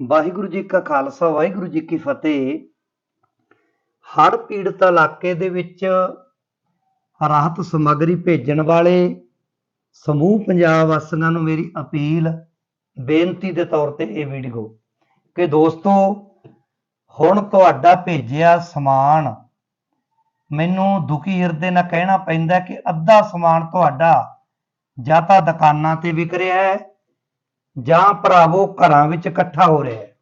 ਵਾਹਿਗੁਰੂ ਜੀ ਕਾ ਖਾਲਸਾ, ਵਾਹਿਗੁਰੂ ਜੀ ਕੀ ਫਤਿਹ। ਹੜ੍ਹ ਪੀੜਤ ਇਲਾਕੇ ਦੇ ਵਿੱਚ ਰਾਹਤ ਸਮੱਗਰੀ ਭੇਜਣ ਵਾਲੇ ਸਮੂਹ ਪੰਜਾਬ ਵਾਸੀਆਂ ਨੂੰ ਮੇਰੀ ਅਪੀਲ, ਬੇਨਤੀ ਦੇ ਤੌਰ ਤੇ ਇਹ ਵੀਡੀਓ ਕਿ ਦੋਸਤੋ, ਹੁਣ ਤੁਹਾਡਾ ਭੇਜਿਆ ਸਮਾਨ, ਮੈਨੂੰ ਦੁਖੀ ਹਿਰਦੇ ਨਾਲ ਕਹਿਣਾ ਪੈਂਦਾ ਕਿ ਅੱਧਾ ਸਮਾਨ ਤੁਹਾਡਾ ਜਾਂ ਤਾਂ ਦੁਕਾਨਾਂ ਤੇ ਵਿਕ ਰਿਹਾ ਹੈ ਜਾਂ ਭਰਾਵੋ ਘਰਾਂ ਵਿੱਚ ਇਕੱਠਾ ਹੋ ਰਿਹਾ ਹੈ।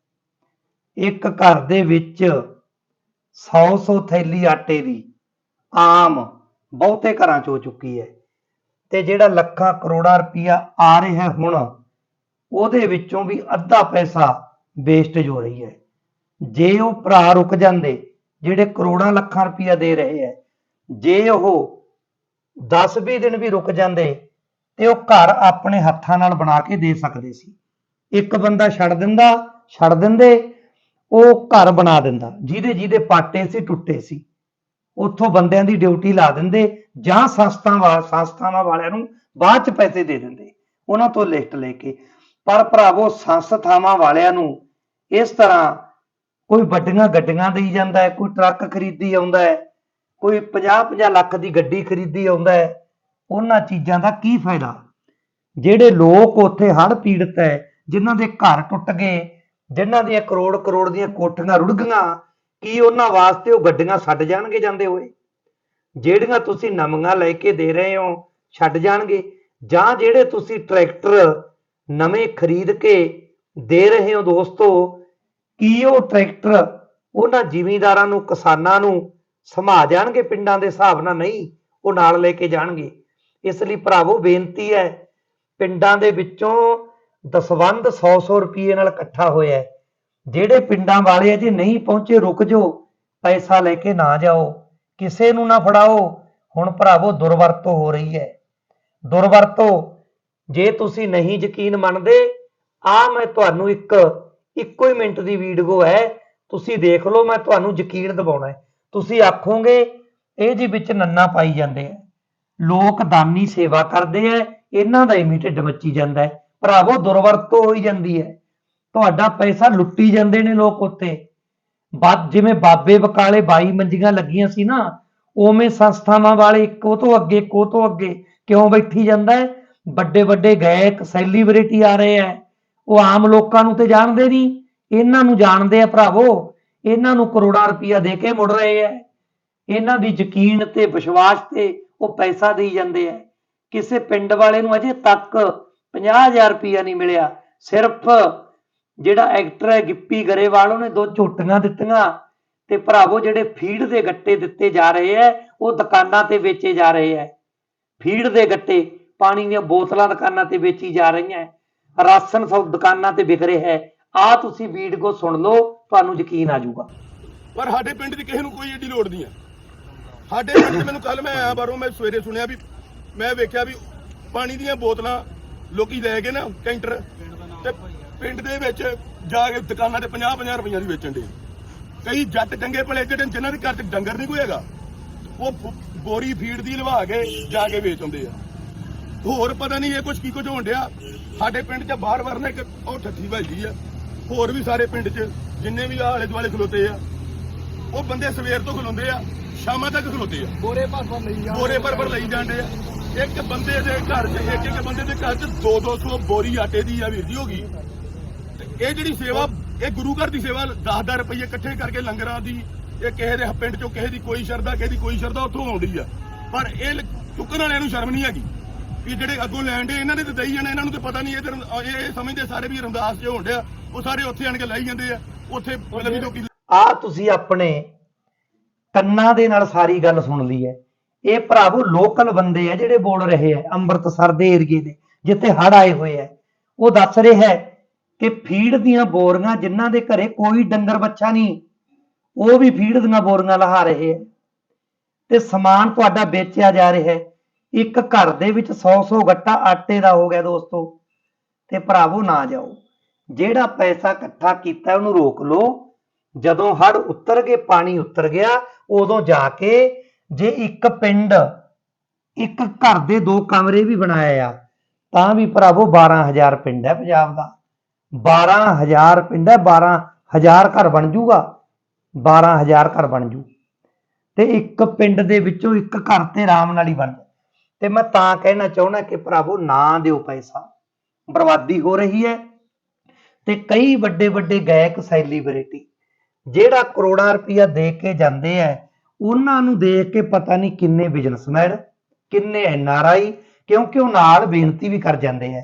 ਇੱਕ ਘਰ ਦੇ ਵਿੱਚ 100-100 ਥੈਲੀ ਆਟੇ ਦੀ ਆਮ ਬਹੁਤੇ ਘਰਾਂ 'ਚ ਹੋ ਚੁੱਕੀ ਹੈ ਤੇ ਜਿਹੜਾ ਲੱਖਾਂ ਕਰੋੜਾਂ ਰੁਪਇਆ ਆ ਰਿਹਾ ਹੈ ਹੁਣ, ਉਹਦੇ ਵਿੱਚੋਂ ਵੀ ਅੱਧਾ ਪੈਸਾ ਵੇਸਟੇਜ ਹੋ ਰਹੀ ਹੈ। ਜੇ ਉਹ ਭਰਾ ਰੁਕ ਜਾਂਦੇ, ਜਿਹੜੇ ਕਰੋੜਾਂ ਲੱਖਾਂ ਰੁਪਈਆ ਦੇ ਰਹੇ ਹੈ, ਜੇ ਉਹ 10-20 ਦਿਨ ਵੀ ਰੁਕ ਜਾਂਦੇ ਤੇ ਉਹ ਘਰ ਆਪਣੇ ਹੱਥਾਂ ਨਾਲ ਬਣਾ ਕੇ ਦੇ ਸਕਦੇ ਸੀ। ਇੱਕ ਬੰਦਾ ਛੱਡ ਦਿੰਦਾ, ਛੱਡ ਦਿੰਦੇ, ਉਹ ਘਰ ਬਣਾ ਦਿੰਦਾ। ਜਿਹਦੇ ਜਿਹਦੇ ਪਾਟੇ ਸੀ, ਟੁੱਟੇ ਸੀ। ਉੱਥੋਂ ਬੰਦਿਆਂ ਦੀ ਡਿਊਟੀ ਲਾ ਦਿੰਦੇ ਜਾਂ ਸੰਸਥਾਵਾਂ ਸੰਸਥਾਵਾਂ ਵਾਲਿਆਂ ਨੂੰ ਬਾਅਦ ਚ ਪੈਸੇ ਦੇ ਦਿੰਦੇ, ਉਹਨਾਂ ਤੋਂ ਲਿਸਟ ਲੈ ਕੇ। ਪਰ ਭਰਾਵੋ, ਸੰਸਥਾਵਾਂ ਵਾਲਿਆਂ ਨੂੰ ਇਸ ਤਰ੍ਹਾਂ ਕੋਈ ਵੱਡੀਆਂ ਗੱਡੀਆਂ ਦੇਈ ਜਾਂਦਾ ਹੈ, ਕੋਈ ਟਰੱਕ ਖਰੀਦੀ ਆਉਂਦਾ ਹੈ, ਕੋਈ 50-50 ਲੱਖ ਦੀ ਗੱਡੀ ਖਰੀਦੀ ਆਉਂਦਾ ਹੈ ਉਹਨਾਂ ਚੀਜ਼ਾਂ ਦਾ ਕੀ ਫਾਇਦਾ? ਜਿਹੜੇ ਲੋਕ ਉੱਥੇ ਹੜ੍ਹ ਪੀੜਤ ਹੈ, ਜਿਨ੍ਹਾਂ ਦੇ ਘਰ ਟੁੱਟ ਗਏ, ਜਿਨ੍ਹਾਂ ਦੀਆਂ ਕਰੋੜ ਕਰੋੜ ਦੀਆਂ ਕੋਠੀਆਂ ਰੁੜ ਗਈਆਂ, ਕੀ ਉਹਨਾਂ ਵਾਸਤੇ ਉਹ ਗੱਡੀਆਂ ਛੱਡ ਜਾਣਗੇ ਜਾਂਦੇ ਹੋਏ? ਜਿਹੜੀਆਂ ਤੁਸੀਂ ਨਵੀਆਂ ਲੈ ਕੇ ਦੇ ਰਹੇ ਹੋ, ਛੱਡ ਜਾਣਗੇ। ਜਾਂ ਜਿਹੜੇ ਤੁਸੀਂ ਟਰੈਕਟਰ ਨਵੇਂ ਖਰੀਦ ਕੇ ਦੇ ਰਹੇ ਹੋ ਦੋਸਤੋ, ਕੀ ਉਹ ਟਰੈਕਟਰ ਉਹਨਾਂ ਜ਼ਿਮੀਂਦਾਰਾਂ ਨੂੰ, ਕਿਸਾਨਾਂ ਨੂੰ ਸਮਾ ਜਾਣਗੇ, ਪਿੰਡਾਂ ਦੇ ਹਿਸਾਬ ਨਾਲ ਨਹੀਂ, ਉਹ ਨਾਲ ਲੈ ਕੇ ਜਾਣਗੇ? ਇਸ ਲਈ ਭਰਾਵੋ ਬੇਨਤੀ ਹੈ, ਪਿੰਡਾਂ ਦੇ ਵਿੱਚੋਂ ਦਸਵੰਧ 100-100 ਰੁਪਏ ਨਾਲ ਇਕੱਠਾ ਹੋਇਆ ਜਿਹੜੇ ਪਿੰਡਾਂ ਵਾਲੇ ਅਜੇ ਨਹੀਂ ਪਹੁੰਚੇ, ਰੁਕ ਜਾਓ, ਪੈਸਾ ਲੈ ਕੇ ਨਾ ਜਾਓ, ਕਿਸੇ ਨੂੰ ਨਾ ਫੜਾਓ। ਹੁਣ ਭਰਾਵੋ ਦੁਰਵਰਤੋਂ ਹੋ ਰਹੀ ਹੈ। ਦੁਰਵਰਤੋਂ, ਜੇ ਤੁਸੀਂ ਨਹੀਂ ਯਕੀਨ ਮੰਨਦੇ, ਆ ਮੈਂ ਤੁਹਾਨੂੰ ਇੱਕ, ਇੱਕੋ ਹੀ ਮਿੰਟ ਦੀ ਵੀਡੀਓ ਹੈ, ਤੁਸੀਂ ਦੇਖ ਲਓ, ਮੈਂ ਤੁਹਾਨੂੰ ਯਕੀਨ ਦਿਵਾਉਣਾ ਹੈ। ਤੁਸੀਂ ਆਖੋਗੇ, ਇਹ ਜੀ ਵਿੱਚ ਨੰਨਾ ਪਾਈ ਜਾਂਦੇ ਆ। ਲੋਕ ਦਾਨੀ ਸੇਵਾ ਕਰਦੇ ਆ ਇਹਨਾਂ ਦਾ ਹੀ ਵੀ ਢਿੱਡ ਮੱਚੀ ਜਾਂਦਾ ਹੈ ਭਰਾਵੋ, ਦੁਰਵਰਤੋਂ ਹੋਈ ਜਾਂਦੀ ਹੈ ਤੁਹਾਡਾ ਪੈਸਾ ਲੁੱਟੀ ਜਾਂਦੇ ਨੇ ਲੋਕ ਉੱਤੇ ਬਾਦ ਜਿਵੇਂ ਬਾਬੇ ਬਕਾਲੇ 22 ਮੰਜੀਆਂ ਲੱਗੀਆਂ ਸੀ ਨਾ, ਉਵੇਂ ਸੰਸਥਾਵਾਂ ਵਾਲੇ ਇੱਕੋ ਤੋਂ ਅੱਗੇ, ਇੱਕੋ ਤੋਂ ਅੱਗੇ ਕਿਉਂ ਬੈਠੀ ਜਾਂਦਾ ਹੈ ਵੱਡੇ ਵੱਡੇ ਗਾਇਕ, ਸੈਲੀਬ੍ਰਿਟੀ ਆ ਰਹੇ ਆ ਉਹ ਆਮ ਲੋਕਾਂ ਨੂੰ ਤੇ ਜਾਣਦੇ ਨਹੀਂ। ਇਹਨਾਂ ਨੂੰ ਜਾਣਦੇ ਆ ਭਰਾਵੋ। ਇਹਨਾਂ ਨੂੰ ਕਰੋੜਾਂ ਰੁਪਈਆ ਦੇ ਕੇ ਮੁੜ ਰਹੇ ਆ ਇਹਨਾਂ ਦੀ ਯਕੀਨ ਤੇ ਵਿਸ਼ਵਾਸ ਤੇ ਉਹ ਪੈਸਾ ਦੇਈ ਜਾਂਦੇ ਆ ਕਿਸੇ ਪਿੰਡ ਵਾਲੇ ਨੂੰ ਅਜੇ ਤੱਕ 50000 ਰੁਪਇਆ ਨਹੀਂ ਮਿਲਿਆ। ਸਿਰਫ ਜਿਹੜਾ ਐਕਟਰ ਹੈ ਗਿੱਪੀ ਗਰੇਵਾਲ, ਉਹਨੇ ਦੋ ਝੋਟੀਆਂ ਦਿੱਤੀਆਂ ਤੇ ਭਰਾਵੋ ਜਿਹੜੇ ਫੀਡ ਦੇ ਗੱਟੇ ਦਿੱਤੇ ਜਾ ਰਹੇ ਐ, ਉਹ ਦੁਕਾਨਾਂ ਤੇ ਵੇਚੇ ਜਾ ਰਹੇ ਐ। ਫੀਡ ਦੇ ਗੱਟੇ, ਪਾਣੀ ਦੀਆਂ ਬੋਤਲਾਂ ਦੁਕਾਨਾਂ ਤੇ ਵੇਚੀ ਜਾ ਰਹੀਆਂ ਰਾਸ਼ਨ ਸਭ ਦੁਕਾਨਾਂ ਤੇ ਵਿਕ ਰਿਹਾ ਹੈ ਆ ਤੁਸੀਂ ਵੀਡੀਓ ਸੁਣ ਲਓ, ਤੁਹਾਨੂੰ ਯਕੀਨ ਆ ਜਾਊਗਾ। ਪਰ ਸਾਡੇ ਪਿੰਡ ਦੀ ਕਿਸੇ ਨੂੰ ਕੋਈ ਏਡੀ ਲੋੜ ਨਹੀਂ ਹੈ ਸਾਡੇ ਪਿੰਡ 'ਚ ਮੈਨੂੰ ਕੱਲ ਮੈਂ ਆਇਆ ਬਾਹਰੋਂ, ਮੈਂ ਸਵੇਰੇ ਸੁਣਿਆ ਵੀ, ਮੈਂ ਵੇਖਿਆ ਵੀ ਪਾਣੀ ਦੀਆਂ ਬੋਤਲਾਂ ਲੋਕੀ ਲੈ ਕੇ ਨਾ, ਕੈਂਟਰ। ਤੇ ਪਿੰਡ ਦੇ ਵਿੱਚ ਜਾ ਕੇ ਦੁਕਾਨਾਂ ਤੇ 50-50 ਰੁਪਈਆ ਦੀ ਵੇਚਣ ਦੇ। ਕਈ ਜੱਟ ਚੰਗੇ ਭਲੇ ਜਿਹੜੇ ਜਿਨ੍ਹਾਂ ਦੇ ਘਰ 'ਚ ਡੰਗਰ ਨਹੀਂ ਕੋਈ ਹੈਗਾ, ਉਹ ਬੋਰੀ ਫੀਡ ਦੀ ਲਵਾ ਕੇ ਜਾ ਕੇ ਵੇਚ ਆਉਂਦੇ ਆ। ਹੋਰ ਪਤਾ ਨਹੀਂ ਇਹ ਕੁਝ ਕੀ ਕੁਝ ਹੋਣ ਡਿਆ। ਸਾਡੇ ਪਿੰਡ 'ਚ ਬਾਰ-ਬਾਰ ਨਾ ਇੱਕ ਉਹ ਠੱਠੀ ਭਾਜੀ ਆ, ਹੋਰ ਵੀ ਸਾਰੇ ਪਿੰਡ 'ਚ, ਜਿੰਨੇ ਵੀ ਆਲੇ ਦੁਆਲੇ ਖਲੋਤੇ ਆ, ਉਹ ਬੰਦੇ ਸਵੇਰ ਤੋਂ ਖਲੋਂਦੇ ਆ। ਸ਼ਾਮਾਂ ਤੱਕ ਖਲੋਤੇ ਆ। ਬੋਰੇ ਭਰ ਭਰ ਲਈ ਜਾ ਬੋਰੇ ਪਰ ਪਰ ਲਈ ਜਾਂਦੇ ਆ। ਇੱਕ ਬੰਦੇ ਦੇ ਘਰ 'ਚ ਇੱਕ ਇੱਕ ਬੰਦੇ ਦੇ ਘਰ 'ਚ 2-200 ਬੋਰੀ ਆਟੇ ਦੀ ਆ ਵੀਰ ਜੀ ਹੋ ਗਈ। ਤੇ ਇਹ ਜਿਹੜੀ ਸੇਵਾ ਇਹ ਗੁਰੂ ਘਰ ਦੀ ਸੇਵਾ 10-10 ਰੁਪਏ ਇਕੱਠੇ ਕਰਕੇ ਲੰਗਰਾਂ ਦੀ ਇਹ ਕਿਸੇ ਦੇ ਪਿੰਡ 'ਚੋਂ ਕਿਸੇ ਦੀ ਕੋਈ ਸ਼ਰਧਾ ਕਿਸੇ ਦੀ ਕੋਈ ਸ਼ਰਧਾ ਉੱਥੋਂ ਆਉਂਦੀ ਆ। ਪਰ ਇਹ ਚੁੱਕਣ ਵਾਲਿਆਂ ਨੂੰ ਸ਼ਰਮ ਨਹੀਂ ਹੈਗੀ। ਵੀ ਜਿਹੜੇ ਅੱਗੋਂ ਲੈਣ ਦੇ ਇਹਨਾਂ ਨੇ ਤੇ ਦਈ ਜਾਣਾ ਇਹਨਾਂ ਨੂੰ ਤੇ ਪਤਾ ਨਹੀਂ ਇਹ ਤੇ ਰਮ- ਇਹ ਸਮਝਦੇ ਸਾਰੇ ਵੀ ਰਮਦਾਸ ਜੇ ਹੋਣ ਡਿਆ। ਉਹ ਸਾਰੇ ਉੱਥੇ ਆਣ ਕੇ ਲਾਈ ਜਾਂਦੇ ਆ। ਉੱਥੇ ਮਤਲਬ ਵੀ ਲੋਕੀ ਆ ਤੁਸੀਂ ਆਪਣੇ ਕੰਨਾਂ ਦੇ ਨਾਲ ਸਾਰੀ ਗੱਲ ਸੁਣ ਲਈ ਹੈ। ਇਹ ਭਰਾਵੋ ਲੋਕਲ ਬੰਦੇ ਆ ਜਿਹੜੇ ਬੋਲ ਰਹੇ ਆ, ਅੰਮ੍ਰਿਤਸਰ ਦੇ ਏਰੀਏ ਦੇ, ਜਿੱਥੇ ਹੜ ਆਏ ਹੋਏ ਆ। ਉਹ ਦੱਸ ਰਿਹਾ ਹੈ ਕਿ ਫੀਡ ਦੀਆਂ ਬੋਰੀਆਂ ਜਿਨ੍ਹਾਂ ਦੇ ਘਰੇ ਕੋਈ ਡੰਗਰ ਬੱਚਾ ਨਹੀਂ, ਉਹ ਵੀ ਫੀਡ ਦੀਆਂ ਬੋਰੀਆਂ ਲਹਾ ਰਹੇ ਆ। ਤੇ ਸਮਾਨ ਤੁਹਾਡਾ ਵੇਚਿਆ ਜਾ ਰਿਹਾ ਹੈ। ਇੱਕ ਘਰ ਦੇ ਵਿੱਚ 100-100 ਗੱਟਾ ਆਟੇ ਦਾ ਹੋ ਗਿਆ ਦੋਸਤੋ। ਤੇ ਭਰਾਵੋ ਨਾ ਜਾਓ। ਜਿਹੜਾ ਪੈਸਾ ਇਕੱਠਾ ਕੀਤਾ ਉਹਨੂੰ ਰੋਕ ਲਓ। ਜਦੋਂ ਹੜ ਉਤਰ ਗਏ, ਪਾਣੀ ਉਤਰ ਗਿਆ ਉਦੋਂ ਜਾ ਕੇ ਜੇ ਇੱਕ ਪਿੰਡ, ਇੱਕ ਘਰ ਦੇ ਦੋ ਕਮਰੇ ਵੀ ਬਣਾਏ ਆ, ਤਾਂ ਵੀ ਭਰਾਵੋ 12000 ਪਿੰਡ ਹੈ ਪੰਜਾਬ ਦਾ। 12000 ਪਿੰਡ ਹੈ 12000 ਘਰ ਬਣ ਜੂਗਾ 12000 ਘਰ ਬਣ ਜੂ। ਤੇ ਇੱਕ ਪਿੰਡ ਦੇ ਵਿੱਚੋਂ ਇੱਕ ਘਰ ਤੇ ਆਰਾਮ ਨਾਲ ਹੀ ਬਣ ਤੇ ਮੈਂ ਤਾਂ ਕਹਿਣਾ ਚਾਹੁੰਦਾ ਕਿ ਭਰਾਵੋ ਨਾ ਦਿਓ ਪੈਸਾ। ਬਰਬਾਦੀ ਹੋ ਰਹੀ ਹੈ ਤੇ ਕਈ ਵੱਡੇ ਵੱਡੇ ਗਾਇਕ ਸੈਲੀਬ੍ਰਿਟੀ ਜਿਹੜਾ ਕਰੋੜਾਂ ਰੁਪਇਆ ਦੇ ਕੇ ਜਾਂਦੇ ਆ ਉਹਨਾਂ ਨੂੰ ਦੇਖ ਕੇ ਪਤਾ ਨਹੀਂ ਕਿੰਨੇ ਬਿਜ਼ਨਸਮੈਨ ਕਿੰਨੇ ਐਨ ਕਿਉਂਕਿ ਉਹ ਨਾਲ ਬੇਨਤੀ ਵੀ ਕਰ ਜਾਂਦੇ ਆ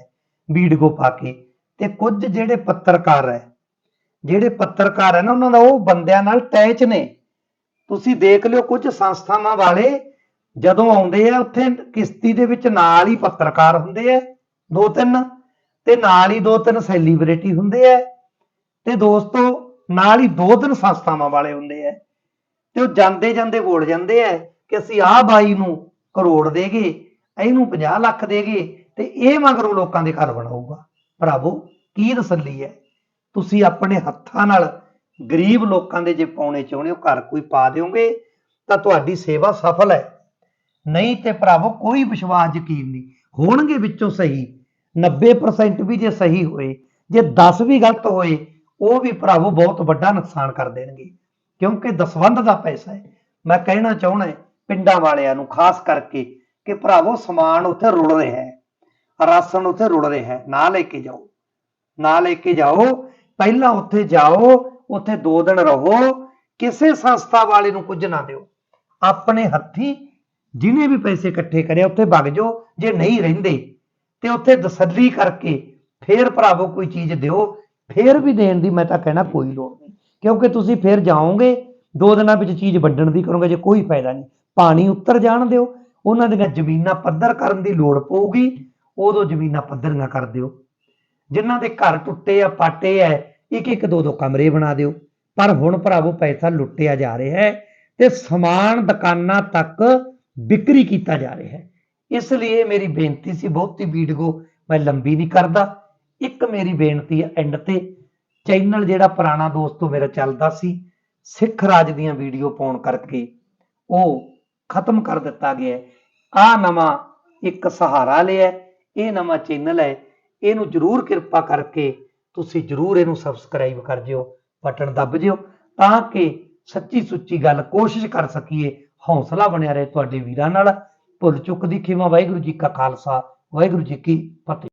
ਵੀਡੀਓ ਪਾ ਕੇ। ਤੇ ਕੁਝ ਜਿਹੜੇ ਪੱਤਰਕਾਰ ਹੈ ਜਿਹੜੇ ਪੱਤਰਕਾਰ ਹੈ ਨਾ, ਉਹਨਾਂ ਦਾ ਉਹ ਬੰਦਿਆਂ ਨਾਲ ਟੈਚ ਨੇ। ਤੁਸੀਂ ਦੇਖ ਲਿਓ ਕੁਝ ਸੰਸਥਾਵਾਂ ਵਾਲੇ, ਜਦੋਂ ਆਉਂਦੇ ਆ ਉੱਥੇ ਕਿਸ਼ਤੀ ਦੇ ਵਿੱਚ ਨਾਲ ਹੀ ਪੱਤਰਕਾਰ ਹੁੰਦੇ ਆ ਦੋ ਤਿੰਨ। ਤੇ ਨਾਲ ਹੀ ਦੋ ਤਿੰਨ ਸੈਲੀਬ੍ਰਿਟੀ ਹੁੰਦੇ ਆ ਤੇ ਦੋਸਤੋ ਨਾਲ ਹੀ ਦੋ ਤਿੰਨ ਸੰਸਥਾਵਾਂ ਵਾਲੇ ਹੁੰਦੇ ਆ ਤੇ ਉਹ ਜਾਂਦੇ ਜਾਂਦੇ ਬੋਲ ਜਾਂਦੇ ਆ ਕਿ ਅਸੀਂ ਆਹ ਬਾਈ ਨੂੰ ਕਰੋੜ ਦੇਗੇ, ਇਹਨੂੰ 50 ਲੱਖ ਦੇਗੇ ਤੇ ਇਹ ਮਗਰੋਂ ਲੋਕਾਂ ਦੇ ਘਰ ਬਣਾਊਗਾ। ਭਰਾਵੋ, ਕੀ ਤਸੱਲੀ ਹੈ ਤੁਸੀਂ ਆਪਣੇ ਹੱਥਾਂ ਨਾਲ ਗਰੀਬ ਲੋਕਾਂ ਦੇ ਜੇ ਪਾਉਣੇ ਚਾਹੁੰਦੇ ਹੋ, ਘਰ ਕੋਈ ਪਾ ਦਿਓਗੇ, ਤਾਂ ਤੁਹਾਡੀ ਸੇਵਾ ਸਫਲ ਹੈ ਨਹੀਂ ਤੇ ਭਰਾਵੋ, ਕੋਈ ਵਿਸ਼ਵਾਸ ਯਕੀਨ ਨਹੀਂ। ਹੋਣਗੇ ਵਿੱਚੋਂ ਸਹੀ 90% ਵੀ ਜੇ ਸਹੀ ਹੋਏ, ਜੇ 10 ਵੀ ਗਲਤ ਹੋਏ ਉਹ ਵੀ ਭਰਾਵੋ ਬਹੁਤ ਵੱਡਾ ਨੁਕਸਾਨ ਕਰ ਦੇਣਗੇ, ਕਿਉਂਕਿ ਦਸਵੰਧ ਦਾ ਪੈਸਾ ਹੈ। ਮੈਂ ਕਹਿਣਾ ਚਾਹੁੰਦਾ ਪਿੰਡਾਂ ਵਾਲਿਆਂ ਨੂੰ, ਖਾਸ ਕਰਕੇ ਕਿ ਭਰਾਵੋ ਸਮਾਨ ਉੱਥੇ ਰੁੜ ਰਿਹਾ ਹੈ, ਰਾਸ਼ਨ ਉੱਥੇ ਰੁੜ ਰਿਹਾ ਹੈ, ਨਾ ਲੈ ਕੇ ਜਾਓ, ਨਾ ਲੈ ਕੇ ਜਾਓ, ਪਹਿਲਾਂ ਉੱਥੇ ਜਾਓ, ਉੱਥੇ 2 ਦਿਨ ਰਹੋ, ਕਿਸੇ ਸੰਸਥਾ ਵਾਲੇ ਨੂੰ ਕੁਝ ਨਾ ਦਿਓ। ਆਪਣੇ ਹੱਥੀ ਜਿਹਨੇ ਵੀ ਪੈਸੇ ਇਕੱਠੇ ਕਰਿਆ, ਉੱਥੇ ਵਗ ਜਾਓ, ਜੇ ਨਹੀਂ ਰਹਿੰਦੇ, ਤੇ ਉੱਥੇ ਤਸੱਲੀ ਕਰਕੇ ਫੇਰ ਭਰਾਵੋ ਕੋਈ ਚੀਜ਼ ਦਿਓ ਫੇਰ ਵੀ ਦੇਣ ਦੀ ਮੈਂ ਤਾਂ ਕਹਿਣਾ ਕੋਈ ਲੋੜ ਨਹੀਂ। ਕਿਉਂਕਿ ਤੁਸੀਂ ਫੇਰ ਜਾਓਗੇ, ਦੋ ਦਿਨਾਂ ਵਿੱਚ ਚੀਜ਼ ਵੰਡਣ ਦੀ ਕਰੋਗੇ, ਜੇ ਕੋਈ ਫਾਇਦਾ ਨਹੀਂ। ਪਾਣੀ ਉੱਤਰ ਜਾਣ ਦਿਓ, ਉਹਨਾਂ ਦੀਆਂ ਜ਼ਮੀਨਾਂ ਪੱਧਰ ਕਰਨ ਦੀ ਲੋੜ ਪਊਗੀ, ਉਦੋਂ ਜ਼ਮੀਨਾਂ ਪੱਧਰੀਆਂ ਕਰ ਦਿਓ। ਜਿਨ੍ਹਾਂ ਦੇ ਘਰ ਟੁੱਟੇ ਆ, ਪਾਟੇ ਆ ਇੱਕ ਇੱਕ ਦੋ ਦੋ ਕਮਰੇ ਬਣਾ ਦਿਓ। ਪਰ ਹੁਣ ਭਰਾਵੋ, ਪੈਸਾ ਲੁੱਟਿਆ ਜਾ ਰਿਹਾ ਹੈ ਤੇ ਸਮਾਨ ਦੁਕਾਨਾਂ ਤੱਕ ਵਿਕਰੀ ਕੀਤਾ ਜਾ ਰਿਹਾ ਹੈ। ਇਸ ਲਈ ਮੇਰੀ ਬੇਨਤੀ ਸੀ, ਬਹੁਤੀ ਵੀਡੀਓ ਮੈਂ ਲੰਬੀ ਨਹੀਂ ਕਰਦਾ। ਇੱਕ ਮੇਰੀ ਬੇਨਤੀ ਹੈ ਐਂਡ ਤੇ ਚੈਨਲ ਜਿਹੜਾ ਪੁਰਾਣਾ ਦੋਸਤੋ ਮੇਰਾ ਚੱਲਦਾ ਸੀ, ਸਿੱਖ ਰਾਜ ਦੀਆਂ ਵੀਡੀਓ ਪਾਉਣ ਕਰਕੇ, ਉਹ ਖਤਮ ਕਰ ਦਿੱਤਾ ਗਿਆ ਆ ਨਵਾਂ ਇੱਕ ਸਹਾਰਾ ਲਿਆ ਇਹ ਨਵਾਂ ਚੈਨਲ ਹੈ, ਇਹਨੂੰ ਜਰੂਰ ਕਿਰਪਾ ਕਰਕੇ ਤੁਸੀਂ ਜਰੂਰ ਇਹਨੂੰ ਸਬਸਕ੍ਰਾਈਬ ਕਰ ਜਿਓ, ਬਟਨ ਦੱਬ ਜਿਓ, ਤਾਂ ਕਿ ਸੱਚੀ ਸੁੱਚੀ ਗੱਲ ਕੋਸ਼ਿਸ਼ ਕਰ ਸਕੀਏ, ਹੌਸਲਾ ਬਣਿਆ ਰਹੇ ਤੁਹਾਡੇ ਵੀਰਾਂ ਨਾਲ। ਭੁੱਲ ਚੁੱਕ ਦੀ ਖਿਮਾ, ਵਾਹਿਗੁਰੂ ਜੀ ਕਾ ਖਾਲਸਾ, ਵਾਹਿਗੁਰੂ ਜੀ ਕੀ ਫਤਿਹ।